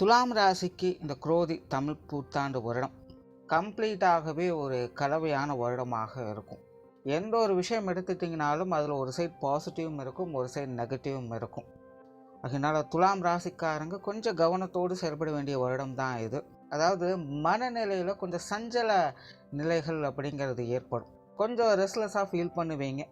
துலாம் ராசிக்கு இந்த குரோதி தமிழ் புத்தாண்டு வருடம் கம்ப்ளீட்டாகவே ஒரு கலவையான வருடமாக இருக்கும். எந்த ஒரு விஷயம் எடுத்துட்டிங்கனாலும் அதில் ஒரு சைட் பாசிட்டிவும் இருக்கும் ஒரு சைட் நெகட்டிவும் இருக்கும். அதனால் துலாம் ராசிக்காரங்க கொஞ்சம் கவனத்தோடு செயல்பட வேண்டிய வருடம் தான் இது. அதாவது மனநிலையில் கொஞ்சம் சஞ்சல நிலைகள் அப்படிங்கிறது ஏற்படும். கொஞ்சம் ரெஸ்ட்லெஸ்ஸாக ஃபீல் பண்ணுவீங்க.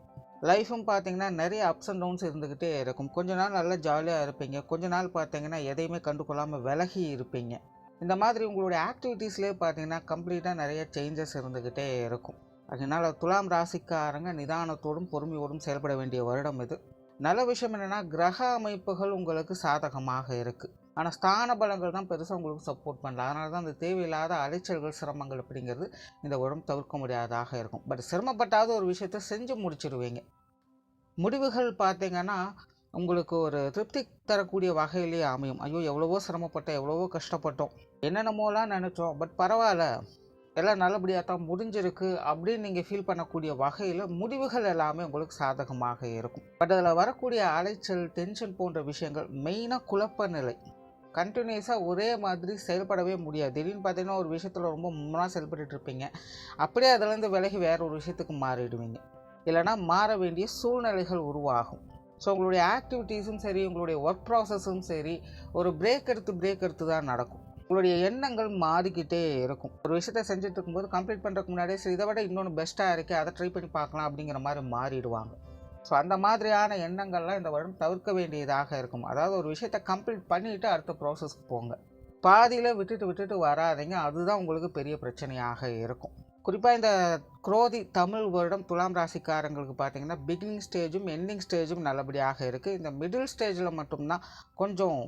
லைஃப்பும் பார்த்தீங்கன்னா நிறைய அப்ஸ் அண்ட் டவுன்ஸ் இருந்துக்கிட்டே இருக்கும். கொஞ்ச நாள் நல்லா ஜாலியாக இருப்பீங்க. கொஞ்ச நாள் பார்த்தீங்கன்னா எதையுமே கண்டுகொள்ளாமல் விலகி இருப்பீங்க. இந்த மாதிரி உங்களுடைய ஆக்டிவிட்டீஸ்லேயே பார்த்தீங்கன்னா கம்ப்ளீட்டாக நிறைய சேஞ்சஸ் இருந்துக்கிட்டே இருக்கும். அதனால் துலாம் ராசிக்காரங்க நிதானத்தோடும் பொறுமையோடும் செயல்பட வேண்டிய வருடம் இது. நல்ல விஷயம் என்னென்னா கிரக அமைப்புகள் உங்களுக்கு சாதகமாக இருக்குது ஆனால் ஸ்தான பலங்கள் தான் பெருசாக உங்களுக்கு சப்போர்ட் பண்ணல. அதனால தான் அந்த தேவையில்லாத அலைச்சல்கள் சிரமங்கள் அப்படிங்கிறது இந்த உடம்பு தவிர்க்க முடியாததாக இருக்கும். பட் சிரமப்பட்டாத ஒரு விஷயத்த செஞ்சு முடிச்சிடுவீங்க முடிவுகள் பார்த்தீங்கன்னா உங்களுக்கு ஒரு திருப்தி தரக்கூடிய வகையிலேயே அமையும். ஐயோ எவ்வளவோ சிரமப்பட்டோம் எவ்வளவோ கஷ்டப்பட்டோம். என்னென்னமோலாம் நினச்சோம் பட் பரவாயில்ல. எல்லாம் நல்லபடியாக தான் முடிஞ்சிருக்கு அப்படின்னு நீங்கள் ஃபீல் பண்ணக்கூடிய வகையில் முடிவுகள் எல்லாமே உங்களுக்கு சாதகமாக இருக்கும். பட் அதில் வரக்கூடிய அலைச்சல் டென்ஷன் போன்ற விஷயங்கள் மெயினாக குழப்ப நிலை. கண்டினியூஸாக ஒரே மாதிரி செயல்படவே முடியாது. திடீர்னு பார்த்தீங்கன்னா ஒரு விஷயத்தில் ரொம்ப முன்னாக செயல்பட்டு இருப்பீங்க அப்படியே அதுலேருந்து விலகி வேற ஒரு விஷயத்துக்கு மாறிடுவீங்க. இல்லைனா மாற வேண்டிய சூழ்நிலைகள் உருவாகும். ஸோ உங்களுடைய ஆக்டிவிட்டீஸும் சரி உங்களுடைய ஒர்க் ப்ராசஸும் சரி ஒரு பிரேக் எடுத்து பிரேக் எடுத்து தான் நடக்கும். உங்களுடைய எண்ணங்கள் மாறிக்கிட்டே இருக்கும். ஒரு விஷயத்த செஞ்சுட்டு இருக்கும்போது கம்ப்ளீட் பண்ணுறதுக்கு முன்னாடியே சரி இதை விட இன்னொன்று பெஸ்ட்டாக இருக்குது அதை ட்ரை பண்ணி பார்க்கலாம் அப்படிங்கிற மாதிரி மாறிடுவாங்க. ஸோ அந்த மாதிரியான எண்ணங்கள்லாம் இந்த வருடம் தவிர்க்க வேண்டியதாக இருக்கும். அதாவது ஒரு விஷயத்தை கம்ப்ளீட் பண்ணிவிட்டு அடுத்த ப்ராசஸ்க்கு போங்க. பாதியில் விட்டுட்டு விட்டுட்டு வராதீங்க. அதுதான் உங்களுக்கு பெரிய பிரச்சனையாக இருக்கும். குறிப்பாக இந்த குரோதி தமிழ் வருடம் துலாம் ராசிக்காரங்களுக்கு பார்த்தீங்கன்னா பிகினிங் ஸ்டேஜும் எண்டிங் ஸ்டேஜும் நல்லபடியாக இருக்குது இந்த மிடில் ஸ்டேஜில் மட்டும்தான் கொஞ்சம்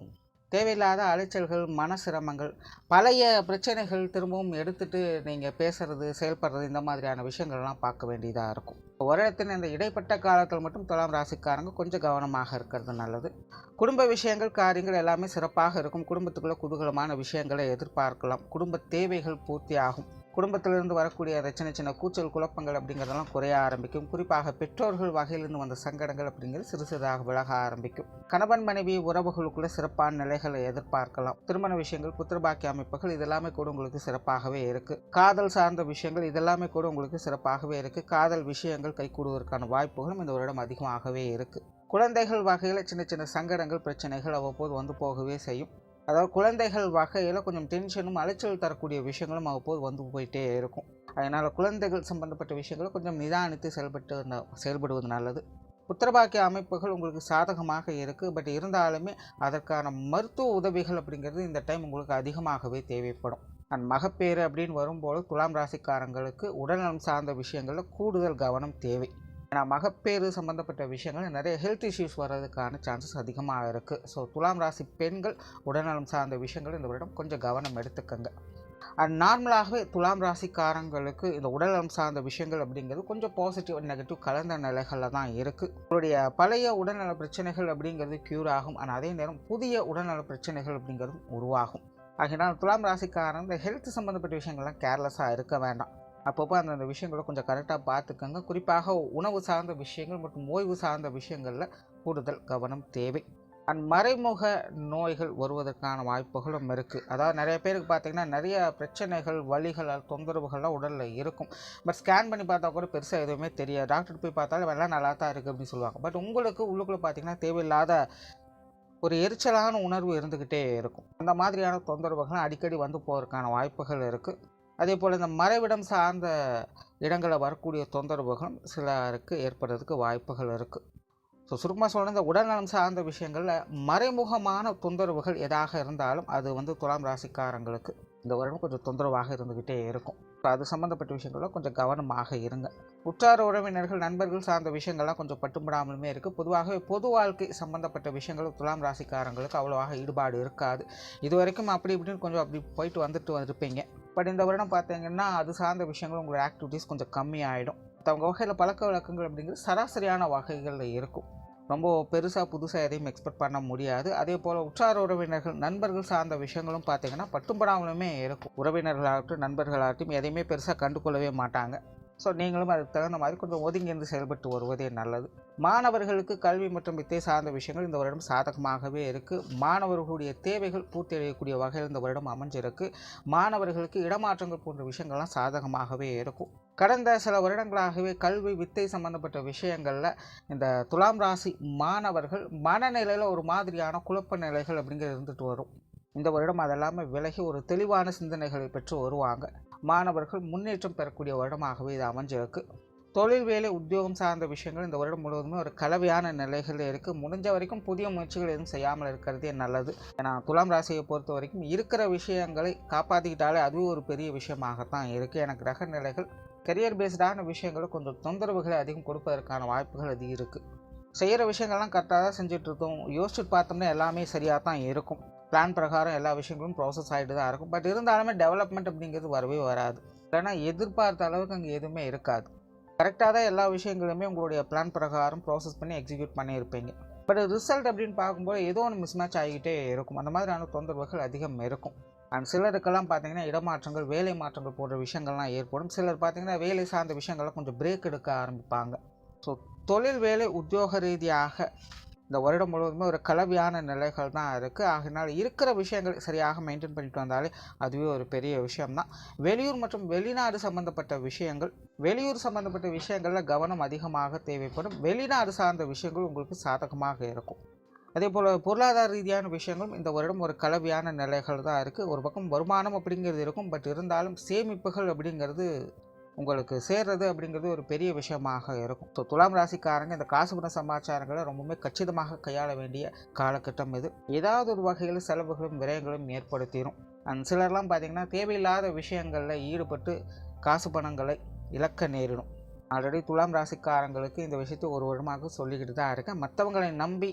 தேவையில்லாத அலைச்சல்கள் மன சிரமங்கள் பழைய பிரச்சனைகள் திரும்பவும் எடுத்துகிட்டு நீங்கள் பேசுகிறது செயல்படுறது இந்த மாதிரியான விஷயங்கள்லாம் பார்க்க வேண்டியதாக இருக்கும். ஒரு இடத்துல இந்த இடைப்பட்ட காலத்தில் மட்டும் துலாம் ராசிக்காரங்க கொஞ்சம் கவனமாக இருக்கிறது நல்லது. குடும்ப விஷயங்கள் காரியங்கள் எல்லாமே சிறப்பாக இருக்கும். குடும்பத்துக்குள்ளே குதூகலமான விஷயங்களை எதிர்பார்க்கலாம். குடும்ப தேவைகள் பூர்த்தி ஆகும் குடும்பத்திலிருந்து வரக்கூடிய அந்த சின்ன சின்ன கூச்சல் குழப்பங்கள் அப்படிங்கிறதெல்லாம் குறைய ஆரம்பிக்கும். குறிப்பாக பெற்றோர்கள் வகையிலிருந்து வந்த சங்கடங்கள் அப்படிங்கிறது சிறு சிறிதாக விலக ஆரம்பிக்கும். கணவன் மனைவி உறவுகளுக்குள்ள சிறப்பான நிலைகளை எதிர்பார்க்கலாம். திருமண விஷயங்கள் புத்திரபாக்கிய அமைப்புகள் இதெல்லாமே கூட உங்களுக்கு சிறப்பாகவே இருக்கு. காதல் சார்ந்த விஷயங்கள் இதெல்லாமே கூட உங்களுக்கு சிறப்பாகவே இருக்கு. காதல் விஷயங்கள் கைகூடுவதற்கான வாய்ப்புகளும் இந்த வருடம் அதிகமாகவே இருக்கு. குழந்தைகள் வகையில் சின்ன சின்ன சங்கடங்கள் பிரச்சனைகள் அவ்வப்போது வந்து போகவே செய்யும். அதாவது குழந்தைகள் வகையில் கொஞ்சம் டென்ஷனும் அலைச்சல் தரக்கூடிய விஷயங்களும் அவ்வப்போது வந்து போயிட்டே இருக்கும். அதனால் குழந்தைகள் சம்பந்தப்பட்ட விஷயங்களை கொஞ்சம் நிதானித்து செயல்பட்டு ந- செயல்படுவது நல்லது. உத்தரபாக்கிய அமைப்புகள் உங்களுக்கு சாதகமாக இருக்குது பட் இருந்தாலுமே அதற்கான மருத்துவ உதவிகள் அப்படிங்கிறது இந்த டைம் உங்களுக்கு அதிகமாகவே தேவைப்படும். அண்ட் மகப்பேறு அப்படின்னு வரும்போது துலாம் ராசிக்காரங்களுக்கு உடல்நலம் சார்ந்த விஷயங்களில் கூடுதல் கவனம் தேவை. ஏன்னா மகப்பேறு சம்மந்தப்பட்ட விஷயங்கள் நிறைய ஹெல்த் இஷ்யூஸ் வர்றதுக்கான சான்சஸ் அதிகமாக இருக்குது ஸோ துலாம் ராசி பெண்கள் உடல்நலம் சார்ந்த விஷயங்கள் இந்த வருடம் கொஞ்சம் கவனம் எடுத்துக்கங்க. அண்ட் நார்மலாகவே துலாம் ராசிக்காரங்களுக்கு இந்த உடல்நலம் சார்ந்த விஷயங்கள் அப்படிங்கிறது கொஞ்சம் பாசிட்டிவ் அண்ட் நெகட்டிவ் கலந்த நிலைகளில் தான் இருக்குது உங்களுடைய பழைய உடல்நல பிரச்சனைகள் அப்படிங்கிறது க்யூர் ஆகும். ஆனால் அதே நேரம் புதிய உடல்நல பிரச்சனைகள் அப்படிங்கிறதும் உருவாகும். ஆகினால் துலாம் ராசிக்காரங்க இந்த ஹெல்த் சம்மந்தப்பட்ட விஷயங்கள்லாம் கேர்லெஸ்ஸாக இருக்க வேண்டாம். அப்பப்போ அந்தந்த விஷயங்களை கொஞ்சம் கரெக்டாக பார்த்துக்கோங்க. குறிப்பாக உணவு சார்ந்த விஷயங்கள் மற்றும் ஓய்வு சார்ந்த விஷயங்களில் கூடுதல் கவனம் தேவை. அண்ட் மறைமுக நோய்கள் வருவதற்கான வாய்ப்புகளும் இருக்குது அதாவது நிறைய பேருக்கு பார்த்தீங்கன்னா நிறைய பிரச்சனைகள் வலிகள் தொந்தரவுகள்லாம் உடலில் இருக்கும். பட் ஸ்கேன் பண்ணி பார்த்தா கூட பெருசாக எதுவுமே தெரியாது. டாக்டர் போய் பார்த்தாலும் எல்லாம் நல்லா தான் இருக்குது அப்படின்னு சொல்லுவாங்க. பட் உங்களுக்கு உள்ளுக்குள்ளே பார்த்தீங்கன்னா தேவையில்லாத ஒரு எரிச்சலான உணர்வு இருந்துக்கிட்டே இருக்கும். அந்த மாதிரியான தொந்தரவுகள் அடிக்கடி வந்து போகிறதுக்கான வாய்ப்புகள் இருக்குது அதே போல் இந்த மறைவிடம் சார்ந்த இடங்களில் வரக்கூடிய தொந்தரவுகளும் சிலருக்கு ஏற்படுறதுக்கு வாய்ப்புகள் இருக்குது ஸோ சுருக்கமாக சொல்லணும் இந்த உடல்நலம் சார்ந்த விஷயங்களில் மறைமுகமான தொந்தரவுகள் எதாக இருந்தாலும் அது வந்து துலாம் ராசிக்காரங்களுக்கு இந்த வருடம் கொஞ்சம் தொந்தரவாக இருந்துக்கிட்டே இருக்கும். ஸோ அது சம்மந்தப்பட்ட விஷயங்களில் கொஞ்சம் கவனமாக இருங்க. உற்றார் உறவினர்கள் நண்பர்கள் சார்ந்த விஷயங்கள்லாம் கொஞ்சம் பட்டுப்படாமலுமே இருக்குது பொதுவாகவே பொது வாழ்க்கை சம்மந்தப்பட்ட விஷயங்கள் துலாம் ராசிக்காரங்களுக்கு அவ்வளோவாக ஈடுபாடு இருக்காது. இது வரைக்கும் அப்படி இப்படின்னு கொஞ்சம் அப்படி போயிட்டு வந்துட்டு வந்திருப்பீங்க. பட் இந்த வருடம் பார்த்தீங்கன்னா அது சார்ந்த விஷயங்கள் உங்களோட ஆக்டிவிட்டீஸ் கொஞ்சம் கம்மியாயிடும். அவங்க வகையில் பழக்க வழக்கங்கள் அப்படிங்கிறது சராசரியான வகைகளில் இருக்கும். ரொம்ப பெருசாக புதுசாக எதையும் எக்ஸ்பெக்ட் பண்ண முடியாது. அதே போல் உற்றார் உறவினர்கள் நண்பர்கள் சார்ந்த விஷயங்களும் பார்த்தீங்கன்னா பட்டும்படாமலுமே இருக்கும். உறவினர்களாகட்டும் நண்பர்களாகட்டும் எதையுமே பெருசாக கண்டுகொள்ளவே மாட்டாங்க. ஸோ நீங்களும் அதுக்கு தகுந்த மாதிரி கொஞ்சம் ஒதுங்கியிருந்து செயல்பட்டு வருவதே நல்லது. மாணவர்களுக்கு கல்வி மற்றும் வித்தை சார்ந்த விஷயங்கள் இந்த வருடம் சாதகமாகவே இருக்குது மாணவர்களுடைய தேவைகள் பூர்த்தி அடையக்கூடிய வகையில் இந்த வருடம் அமைஞ்சிருக்கு. மாணவர்களுக்கு இடமாற்றங்கள் போன்ற விஷயங்கள்லாம் சாதகமாகவே இருக்கும். கடந்த சில வருடங்களாகவே கல்வி வித்தை சம்பந்தப்பட்ட விஷயங்களில் இந்த துலாம் ராசி மாணவர்கள் மனநிலையில் ஒரு மாதிரியான குழப்ப நிலைகள் அப்படிங்கிறது இருந்துட்டு வரும். இந்த வருடம் அதெல்லாமே விலகி ஒரு தெளிவான சிந்தனைகளை பெற்று வருவாங்க. மாணவர்கள் முன்னேற்றம் பெறக்கூடிய வருடமாகவே இது அமைஞ்சிருக்கு. தொழில் வேலை உத்தியோகம் சார்ந்த விஷயங்கள் இந்த வருடம் முழுவதுமே ஒரு கலவையான நிலைகள் இருக்குது முடிஞ்ச வரைக்கும் புதிய முயற்சிகள் எதுவும் செய்யாமல் இருக்கிறதே நல்லது. ஏன்னா துலாம் ராசியை பொறுத்த வரைக்கும் இருக்கிற விஷயங்களை காப்பாற்றிக்கிட்டாலே அதுவும் ஒரு பெரிய விஷயமாகத்தான் இருக்குது எனக்கு கிரக நிலைகள் கெரியர் பேஸ்டான விஷயங்களை கொஞ்சம் தொந்தரவுகளை அதிகம் கொடுப்பதற்கான வாய்ப்புகள் அது இருக்குது செய்கிற விஷயங்கள்லாம் கரெக்டாக தான் செஞ்சிட்ருக்கோம் யோசிச்சுட்டு பார்த்தோம்னா எல்லாமே சரியாக தான் இருக்கும். பிளான் பிரகாரம் எல்லா விஷயங்களும் ப்ராசஸ் ஆகிட்டு தான் இருக்கும். பட் இருந்தாலுமே டெவலப்மெண்ட் அப்படிங்கிறது வரவே வராது. ஏன்னா எதிர்பார்த்த அளவுக்கு அங்கே எதுவுமே இருக்காது. கரெக்டாக தான் எல்லா விஷயங்களுமே உங்களுடைய பிளான் பிரகாரம் ப்ராசஸ் பண்ணி எக்ஸிக்யூட் பண்ணியிருப்பீங்க. பட் ரிசல்ட் அப்படின்னு பார்க்கும்போது ஏதோ ஒன்று மிஸ் மேட்ச் ஆகிக்கிட்டே இருக்கும். அந்த மாதிரியான தொந்தரவுகள் அதிகம் இருக்கும். அண்ட் சிலருக்கெல்லாம் பார்த்தீங்கன்னா இடமாற்றங்கள் வேலை மாற்றங்கள் போன்ற விஷயங்கள்லாம் ஏற்படும். சிலர் பார்த்தீங்கன்னா வேலை சார்ந்த விஷயங்கள்லாம் கொஞ்சம் பிரேக் எடுக்க ஆரம்பிப்பாங்க. ஸோ தொழில் வேலை உத்தியோக ரீதியாக இந்த வருடம் முழுவதுமே ஒரு கலவையான நிலைகள் தான் இருக்குது ஆகினால் இருக்கிற விஷயங்கள் சரியாக மெயின்டைன் பண்ணிட்டு வந்தாலே அதுவே ஒரு பெரிய விஷயம்தான். வெளியூர் மற்றும் வெளிநாடு சம்பந்தப்பட்ட விஷயங்கள் வெளியூர் சம்பந்தப்பட்ட விஷயங்களில் கவனம் அதிகமாக தேவைப்படும். வெளிநாடு சார்ந்த விஷயங்கள் உங்களுக்கு சாதகமாக இருக்கும். அதே போல் பொருளாதார ரீதியான விஷயங்களும் இந்த வருடம் ஒரு கலவையான நிலைகள் தான் இருக்குது ஒரு பக்கம் வருமானம் அப்படிங்கிறது இருக்கும். பட் இருந்தாலும் சேமிப்புகள் அப்படிங்கிறது உங்களுக்கு சேர்றது அப்படிங்கிறது ஒரு பெரிய விஷயமாக இருக்கும். ஸோ துலாம் ராசிக்காரங்க இந்த காசு பண சமாச்சாரங்களை ரொம்பவுமே கச்சிதமாக கையாள வேண்டிய காலகட்டம் இது. ஏதாவது ஒரு வகையில் செலவுகளும் விரயங்களும் ஏற்படுத்திடும் அண்ட் சிலர்லாம் பார்த்தீங்கன்னா தேவையில்லாத விஷயங்களில் ஈடுபட்டு காசு பணங்களை இழக்க நேரிடும். ஆல்ரெடி துலாம் ராசிக்காரங்களுக்கு இந்த விஷயத்தை ஒரு வருடமாக சொல்லிக்கிட்டு தான் இருக்கேன். மற்றவங்களை நம்பி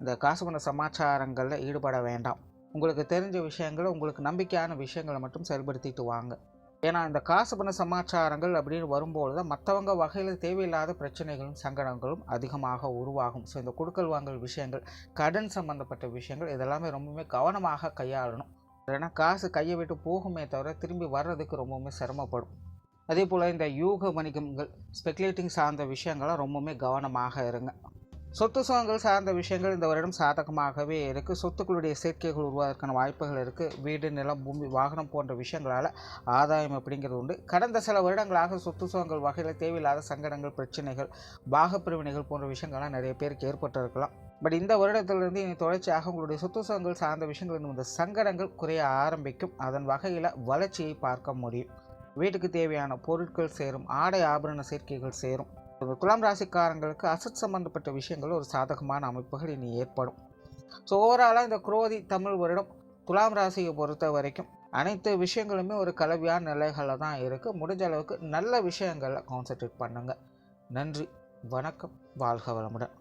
இந்த காசு பண சமாச்சாரங்களில் ஈடுபட வேண்டாம். உங்களுக்கு தெரிஞ்ச விஷயங்களை உங்களுக்கு நம்பிக்கையான விஷயங்களை மட்டும் செயல்படுத்திட்டு வாங்க. ஏன்னா இந்த காசு பண சமாச்சாரங்கள் அப்படின்னு வரும்போது தான் மற்றவங்க வகையில் தேவையில்லாத பிரச்சனைகளும் சங்கடங்களும் அதிகமாக உருவாகும். ஸோ இந்த கொடுக்கல் வாங்கல் விஷயங்கள் கடன் சம்பந்தப்பட்ட விஷயங்கள் இதெல்லாமே ரொம்பவுமே கவனமாக கையாளணும். ஏன்னா காசு கையை விட்டு போகுமே தவிர திரும்பி வர்றதுக்கு ரொம்பவுமே சிரமப்படும். அதே போல் இந்த யூக வணிகங்கள் ஸ்பெக்குலேட்டிங் சார்ந்த விஷயங்கள்லாம் ரொம்பவுமே கவனமாக இருங்க. சொத்து சுகங்கள் சார்ந்த விஷயங்கள் இந்த வருடம் சாதகமாகவே இருக்குது சொத்துக்களுடைய சேர்க்கைகள் உருவாதற்கான வாய்ப்புகள் இருக்குது வீடு நிலம் பூமி வாகனம் போன்ற விஷயங்களால் ஆதாயம் அப்படிங்கிறது உண்டு. கடந்த சில வருடங்களாக சொத்து சுகங்கள் வகையில் தேவையில்லாத சங்கடங்கள் பிரச்சனைகள் பாகப்பிரிவினைகள் போன்ற விஷயங்கள்லாம் நிறைய பேருக்கு ஏற்பட்டிருக்கலாம். பட் இந்த வருடத்திலிருந்து இனி தொடர்ச்சியாக உங்களுடைய சொத்து சுகங்கள் சார்ந்த விஷயங்கள் இந்த சங்கடங்கள் குறைய ஆரம்பிக்கும். அதன் வகையில் வளர்ச்சியை பார்க்க முடியும். வீட்டுக்கு தேவையான பொருட்கள் சேரும். ஆடை ஆபரண சேர்க்கைகள் சேரும். துலாம் ராசிக்காரங்களுக்கு அசட் சம்பந்தப்பட்ட விஷயங்கள் ஒரு சாதகமான அமைப்புகள் இனி ஏற்படும். ஸோ ஓவராலாக இந்த குரோதி தமிழ் வருடம் துலாம் ராசியை பொறுத்த வரைக்கும் அனைத்து விஷயங்களுமே ஒரு கலவையான நிலைகளில் தான் இருக்குது முடிஞ்ச அளவுக்கு நல்ல விஷயங்களில் கான்சென்ட்ரேட் பண்ணுங்கள் நன்றி வணக்கம் வாழ்க வளமுடன்.